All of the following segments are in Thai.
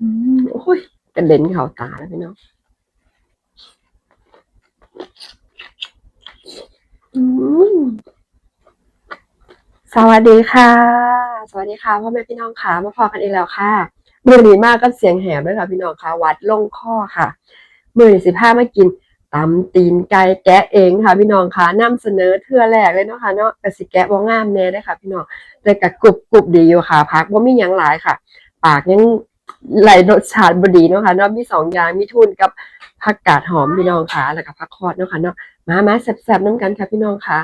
อืมโอ้ยกระเด็นเข้าตาแล้วพี่น้องอืมสวัสดีค่ะ สวัสดีค่ะพ่อแม่พี่น้องค่ะมาพอกันอีกแล้วค่ะมือดีมากก็เสียงแหบด้วยค่ะพี่น้องค่ะ วัดลงข้อค่ะ มือนีสิบห้ามากินตำตีนไก่แกะเองค่ะ พี่น้องค่ะนำเสนอเทื่อแรกเลยเนาะค่ะเนาะกสิแกะบ่งามแน่ได้อค่ะ พี่น้องแต่กะกรุบกรุบดีอยู่ค่ะพักว่ามีหยังหลายค่ะ ปากยังไหลายรสชาติบดีเนาะค่ะเนาะมีสองอย่างมีทุนกับผักกาดหอมพี่น้องค่ะแล้วก็ผักคอดเนาะค่ะเนาะมามาแซ่บๆน้ำกันค่ะพี่น้องค่ะ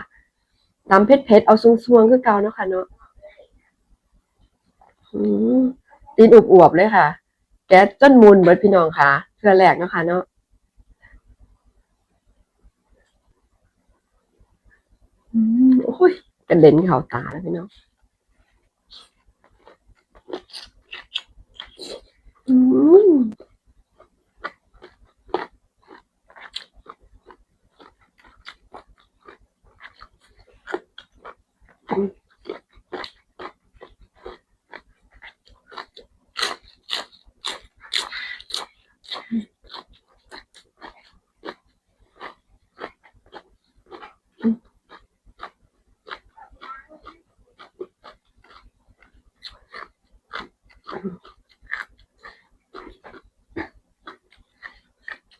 ตำเผ็ดๆเอาซวงๆคือเก่าเนาะค่ะเนาะอืมตีนอวบๆเลยค่ะ แก๊สจนมุนเบิดพี่น้องค่ะเทื่อแรกเนาะค่ะเนาะอืมโอ้ยกระเด็นเข้าตาแล้วพี่น้อง อืม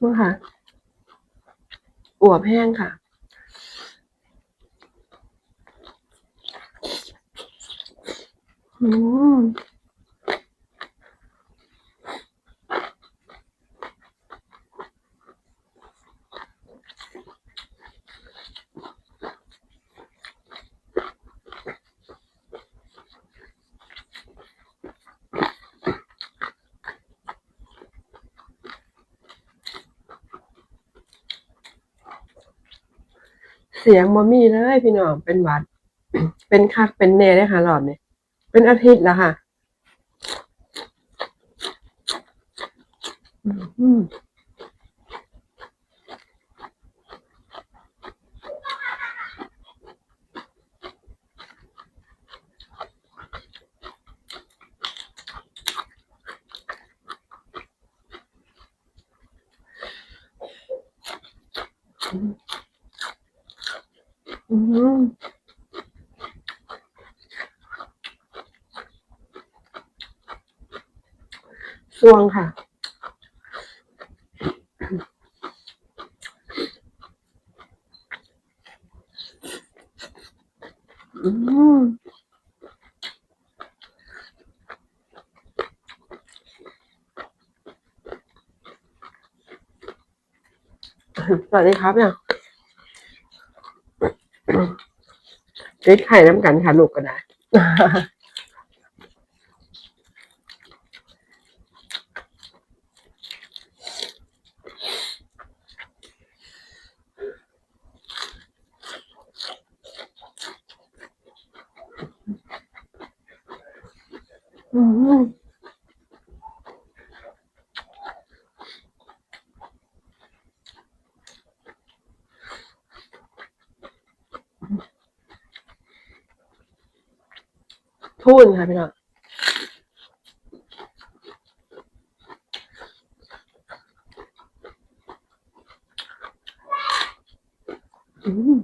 ว่าค่ะอวบแห้งค่ะ อืม สียงมอมี่เลยพี่น้องเป็นหวัด เป็นคักเป็นแน่เลยค่ะรอบนี้เป็นอาทิตย์แล้วค่ะอืม อืมสวงค่ะ อืมสวัสดีครับเนี่ย ติดไข่น้ำกันค่ะลูกก็ได้อืม พูดค่ะพี่น้องอืม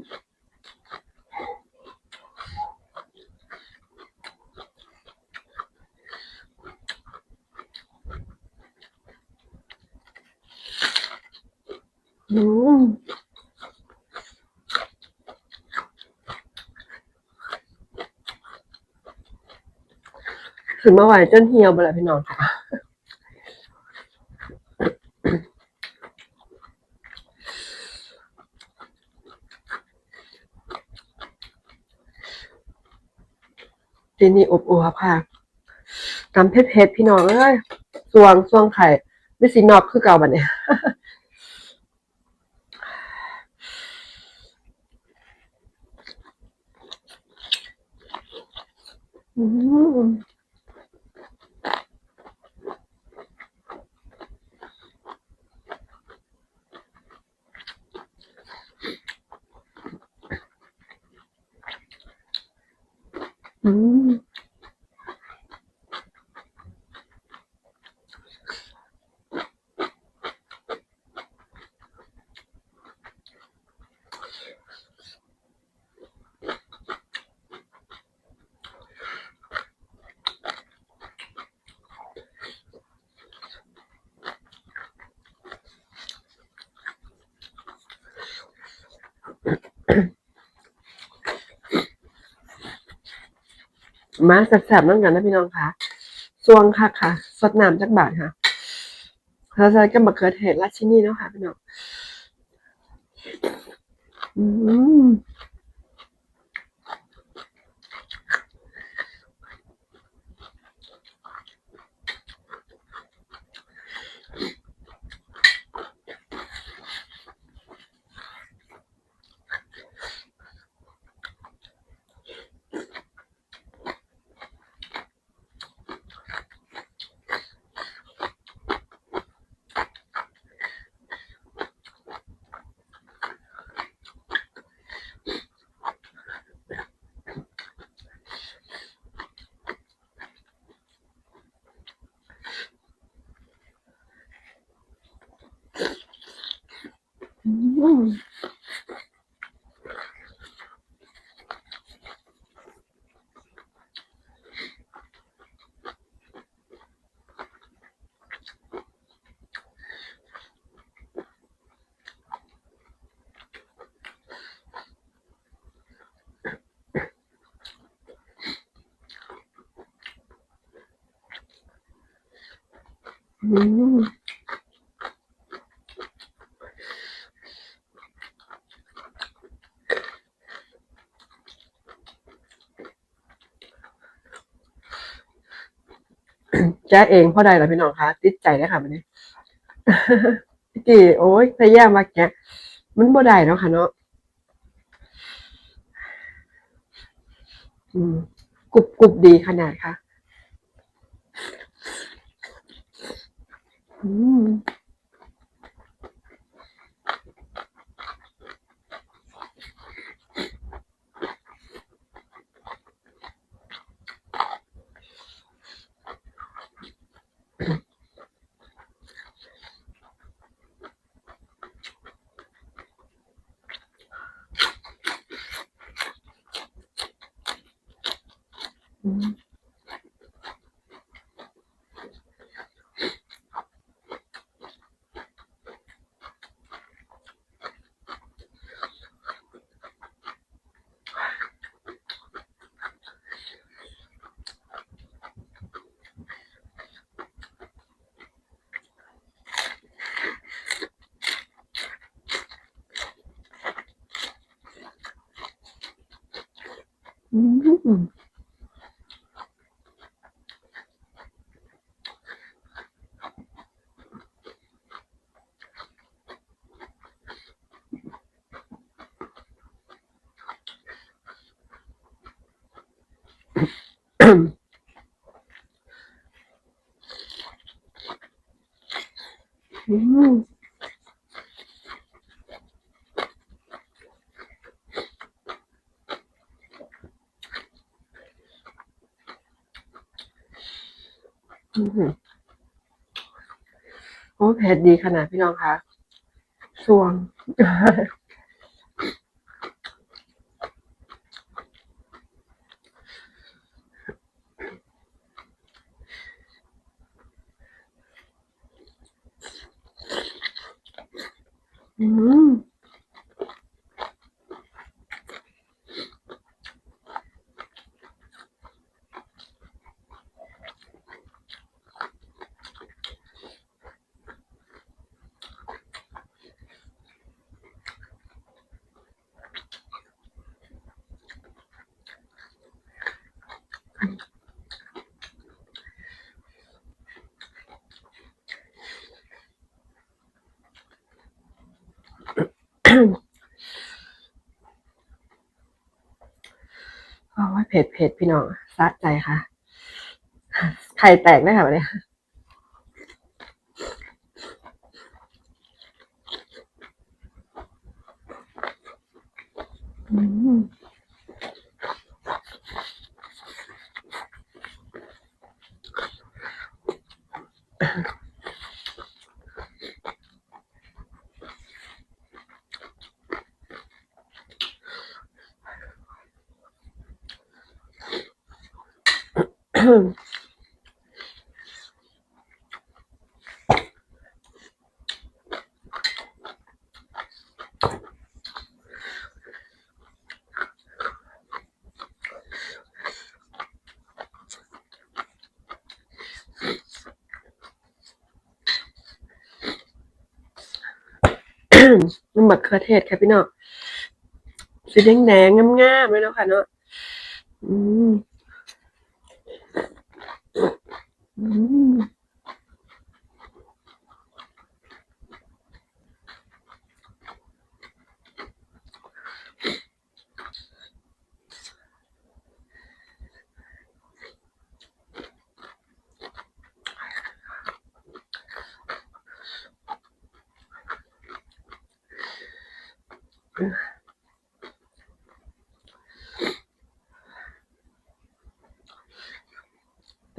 อืม ถึงมาไหวจนเหี่ยวไปแล้วพี่น้องค่ะทีนี้อบอวบค่ะตำเผ็ดๆพี่น้องเอ้ยสวงสวงไข่ไม่สีนอกคือเก่าบัดเนี่ยอืม อืม มาแสบๆนั่นกันนะพี่น้องค่ะซวงค่ะค่ะสดน้ำจักบาทค่ะแล้วใส่ก็มาเกิดเหตุราชินีเนาะค่ะพี่น้องอืม อืม แกะเองเพราะใดล่ะพี่น้องคะติดใจได้ค่ะวันนี้พี่กี่โอ้ยพยายามมาแกะมันบ่ได้เนาะค่ะเนาะอืมกรุบกรุบดีขนาดค่ะ อืม อืม อืมอืม โอ้เผ็ดดีขนาดพี่น้องคะสวง อืม โอ้ย เผ็ดเผ็ดพี่น้องสะใจค่ะ ไข่แตกได้ค่ะวันนี้อืม น้ำมะเขือเทศค่ะพี่น้องสีแดงๆงงามๆเลยเนาะค่ะเนาะอืม เป็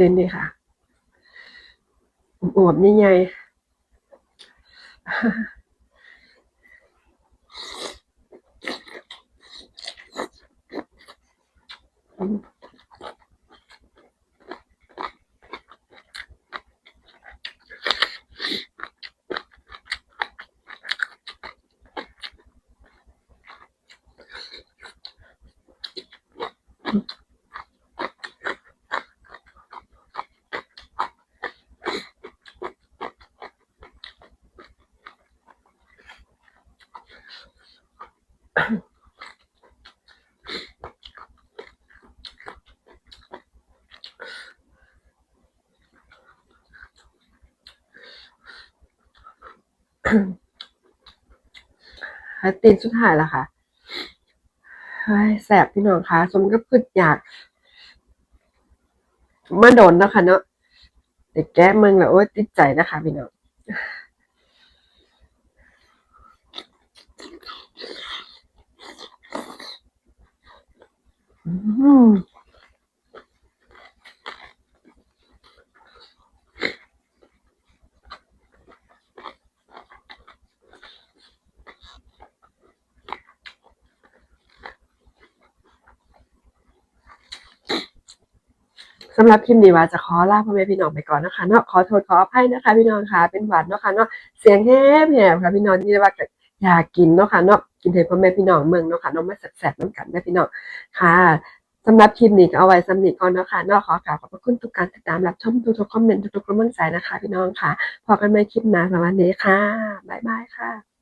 นดีค่ะ อวบๆใหญ่ๆ ตีนสุดท้ายแล้วค่ะแสบพี่น้องคะสมก็พึดอยากมาโดนนะค่ะเนาะเด็กแก้มึงแล้วโอ้ติดใจนะคะพี่น้อง สำหรับคลิปนี้ว่าจะขอลาพ่อแม่พี่น้องไปก่อนนะคะเนาะขอโทษขออภัยนะคะ พี่น้องค่ะเป็นหวัดเนาะค่ะเนาะเสียงแหบแหบค่ะพี่น้องนี่ว่าก็ อยากกินเนาะค่ะเนาะกินให้พ่อแม่พี่น้องเมืองเนาะค่ะเนาะมาแสบๆน้ำกันนะพี่น้องค่ะสำหรับคลิปนี้ก็เอาไว้สำหรับก่อนเนาะค่ะเนาะขอกราวขอบพระคุณทุกการติดตามรับชมทุกๆคอมเมนต์ทุกๆกำลังใจนะคะ พี่น้องค่ะ พอกันใหม่คลิปหน้าสวัสดีค่ะ บ๊ายบายค่ะ